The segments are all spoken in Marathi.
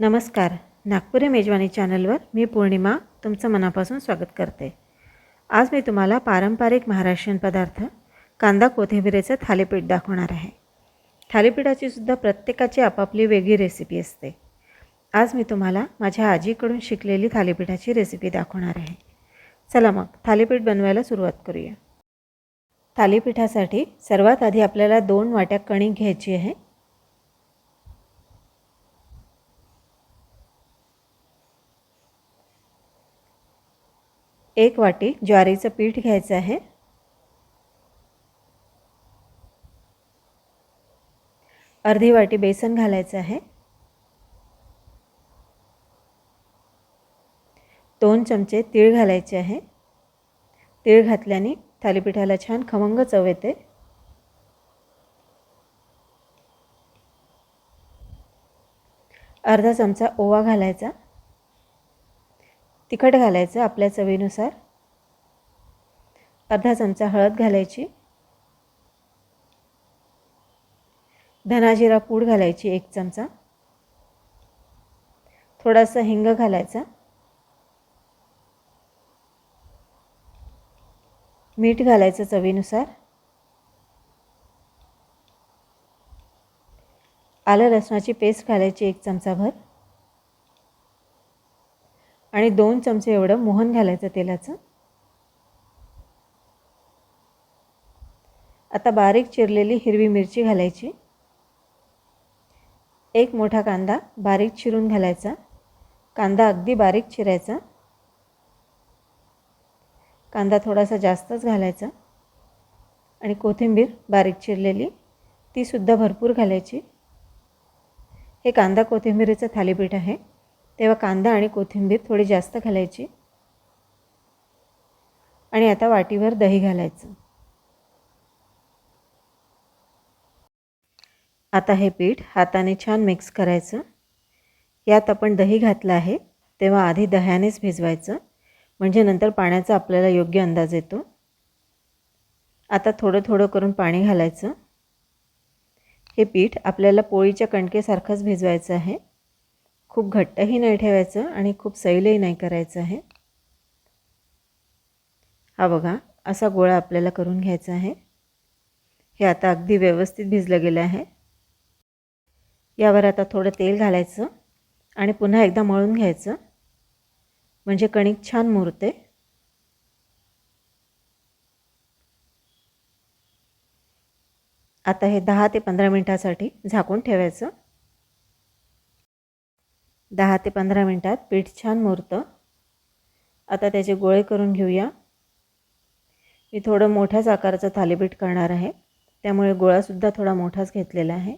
नमस्कार. नागपुरी मेजवानी चॅनलवर मी पौर्णिमा तुमचं मनापासून स्वागत करते. आज मी तुम्हाला पारंपरिक महाराष्ट्रीयन पदार्थ कांदा कोथिंबिरीचं थालीपीठ दाखवणार आहे. थालीपीठाची सुद्धा प्रत्येकाची आपापली वेगळी रेसिपी असते. आज मी तुम्हाला माझ्या आजीकडून शिकलेली थालीपीठाची रेसिपी दाखवणार आहे. चला मग थालीपीठ बनवायला सुरुवात करूया. थालीपीठासाठी सर्वात आधी आपल्याला दोन वाट्या कणिक घ्यायची आहे. एक वाटी ज्वारीचं पीठ घ्यायचं आहे. अर्धी वाटी बेसन घालायचं आहे. दोन चमचे तीळ घालायचे आहे. तीळ घातल्याने थालीपीठाला छान खमंग चव येते. अर्धा चमचा ओवा घालायचा. तिखट घालायचं आपल्या चवीनुसार. अर्धा चमचा हळद घालायची. धनाजिरा पूड घालायची एक चमचा. थोडासा हिंग घालायचा. मीठ घालायचं चवीनुसार. आलं लसणाची पेस्ट घालायची एक चमचाभर. आणि दोन चमचे एवढं मोहन घालायचं तेलाचं. आता बारीक चिरलेली हिरवी मिरची घालायची. एक मोठा कांदा बारीक चिरून घालायचा. कांदा अगदी बारीक चिरायचा. कांदा थोडासा जास्तच घालायचा. आणि कोथिंबीर बारीक चिरलेली तीसुद्धा भरपूर घालायची. हे कांदा कोथिंबीरीचं थालीपीठ आहे. तेव्हा कांदा आणि कोथिंबीर थोडी जास्त घालायची. आणि आता वाटीवर दही घालायचं. आता हे पीठ हाताने छान मिक्स करायचं. यात आपण दही घातलं आहे तेव्हा आधी दह्यानेच भिजवायचं. म्हणजे नंतर पाण्याचा आपल्याला योग्य अंदाज येतो. आता थोडं थोडं करून पाणी घालायचं. हे पीठ आपल्याला पोळीच्या कणकेसारखंच भिजवायचं आहे. खूप घट्टही नाही ठेवायचं आणि खूप सैलही नाही करायचं आहे. हा बघा असा गोळा आपल्याला करून घ्यायचा आहे. हे आता अगदी व्यवस्थित भिजलं गेलं आहे. यावर आता थोडं तेल घालायचं आणि पुन्हा एकदा मळून घ्यायचं. म्हणजे कणिक छान मुरते. आता हे दहा ते पंधरा मिनटासाठी झाकून ठेवायचं. दहा ते पंधरा मिनटात पीठ छान मुरतं. आता त्याचे गोळे करून घेऊया. मी थोडं मोठ्याच आकाराचं थालीपीठ करणार आहे. त्यामुळे गोळासुद्धा थोडा मोठाच घेतलेला आहे.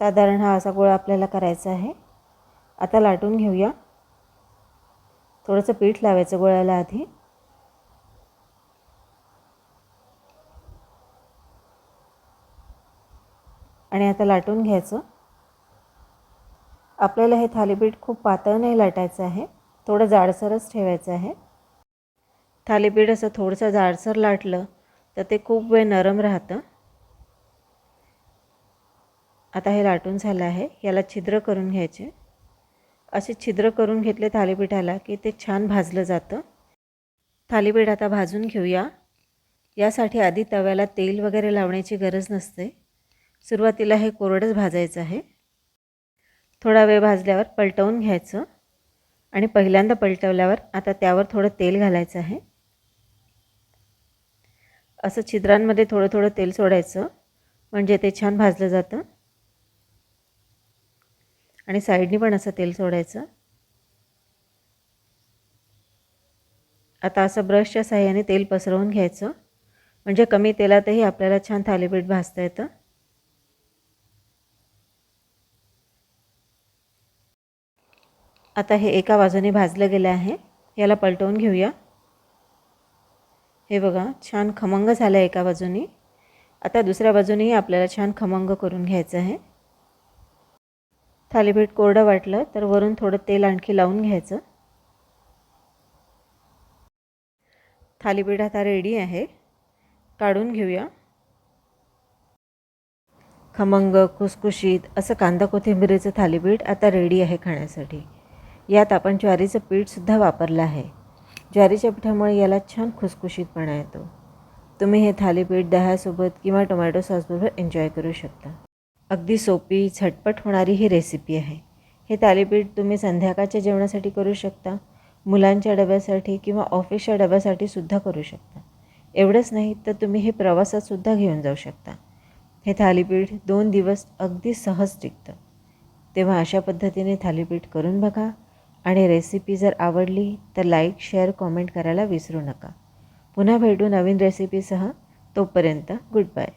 साधारण हा असा गोळा आपल्याला करायचा आहे. आता लाटून घेऊया. थोडंसं पीठ लावायचं गोळ्याला आधी. आणि आता लाटून घ्यायचं. आपल्याला हे थालीपीठ खूप पातळ नाही लाटायचं आहे थोडं जाडसरच ठेवायचं आहे. थालीपीठ असं थोडंसं जाडसर लाटलं तर ते खूप वेळ नरम राहतं. आता हे लाटून झालं आहे याला छिद्र करून घ्यायचे. असे छिद्र करून घेतले थालीपीठाला की ते छान भाजलं जातं. थालीपीठ आता भाजून घेऊया. यासाठी आधी तव्याला तेल वगैरे लावण्याची गरज नसते. सुरुवातीला हे कोरडंच भाजायचं आहे. थोडा वेळ भाजल्यावर पलटवून घ्यायचं. आणि पहिल्यांदा पलटवल्यावर आता त्यावर थोडं तेल घालायचं आहे. असं छिद्रांमध्ये थोडं थोडं तेल सोडायचं. म्हणजे ते छान भाजलं जातं. आणि साईडनी पण असं तेल सोडायचं. आता असं ब्रशच्या साह्याने तेल पसरवून घ्यायचं. म्हणजे कमी तेलातही आपल्याला छान थालीपीठ भाजता येतं. आता हे एका बाजूने भाजलं गेलं आहे. याला पलटवून घेऊया. हे बघा छान खमंग झालं आहे एका बाजूनी. आता दुसऱ्या बाजूनेही आपल्याला छान खमंग करून घ्यायचं आहे. थालीपीठ कोरडं वाटलं तर वरून थोडं तेल आणखी लावून घ्यायचं. थालीपीठ आता रेडी आहे. काढून घेऊया. खमंग खुसखुशीत असं कांदा कोथिंबिरीचं थालीपीठ आता रेडी आहे खाण्यासाठी. यात आपण ज्वारीचं पीठसुद्धा वापरलं आहे. ज्वारीच्या पिठामुळे याला छान खुसखुशीतपणा येतो. तुम्ही हे थालीपीठ दह्यासोबत किंवा टोमॅटो सॉसबरोबर एन्जॉय करू शकता. अगदी सोपी झटपट होणारी ही रेसिपी आहे. हे थालीपीठ तुम्ही संध्याकाळच्या जेवणासाठी करू शकता मुलांच्या डब्यासाठी किंवा ऑफिसच्या डब्यासाठी सुद्धा करू शकता. एवढंच नाही तर तुम्ही हे प्रवासातसुद्धा घेऊन जाऊ शकता. हे थालीपीठ दोन दिवस अगदी सहज टिकतं. तेव्हा अशा पद्धतीने थालीपीठ करून बघा. आणि रेसिपी जर आवडली तर लाईक शेअर कॉमेंट करायला विसरू नका. पुन्हा भेटू नवीन रेसिपीसह तोपर्यंत गुड बाय